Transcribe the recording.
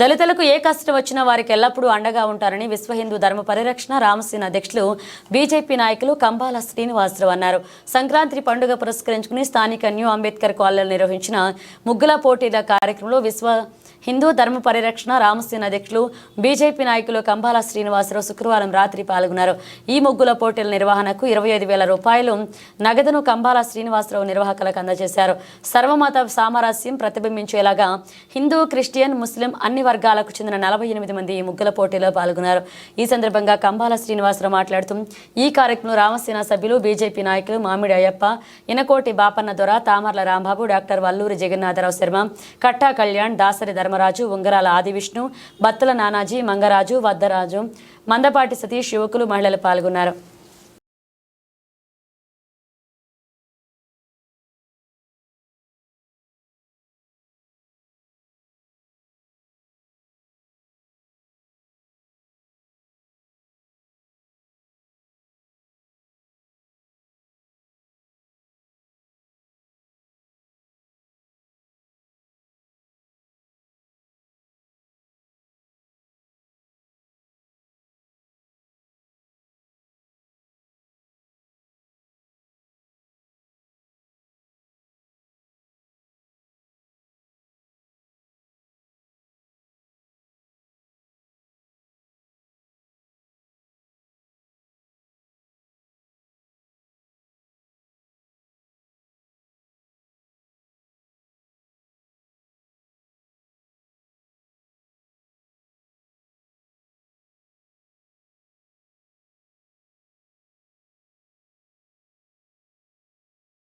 దళితులకు ఏ కష్టం వచ్చినా వారికి ఎల్లప్పుడూ అండగా ఉంటారని విశ్వ హిందూ ధర్మ పరిరక్షణ రామసేన అధ్యక్షులు బీజేపీ నాయకులు కంబాల శ్రీనివాసరావు అన్నారు. సంక్రాంతి పండుగ పురస్కరించుకుని స్థానిక న్యూ అంబేద్కర్ కాలనీలో నిర్వహించిన ముగ్గుల పోటీల కార్యక్రమంలో విశ్వ హిందూ ధర్మ పరిరక్షణ రామసేన అధ్యక్షులు బీజేపీ నాయకులు కంబాల శ్రీనివాసరావు శుక్రవారం రాత్రి పాల్గొన్నారు. ఈ ముగ్గుల పోటీల నిర్వహణకు ఇరవై ఐదు వేల రూపాయలు నగదును కంబాల శ్రీనివాసరావు నిర్వాహకులకు అందజేశారు. సర్వమత సామరస్యం ప్రతిబింబించేలాగా హిందూ క్రిస్టియన్ ముస్లిం అన్ని వర్గాలకు చెందిన నలభై ఎనిమిది మంది ఈ ముగ్గుల పోటీలో పాల్గొన్నారు. ఈ సందర్భంగా కంబాల శ్రీనివాసరావు మాట్లాడుతూ ఈ కార్యక్రమంలో రామసేన సభ్యులు బీజేపీ నాయకులు మామిడి అయ్యప్ప ఇనకోటి బాపన్న దొర తామర్ల రాంబాబు డాక్టర్ వల్లూరి జగన్నాథరావు శర్మ కట్టా కళ్యాణ్ దాసరి ధర్మరాజు ఉంగరాల ఆదివిష్ణు బత్తల నానాజీ మంగరాజు వద్దరాజు మందపాటి సతీష్ యువకులు మహిళలు పాల్గొన్నారు.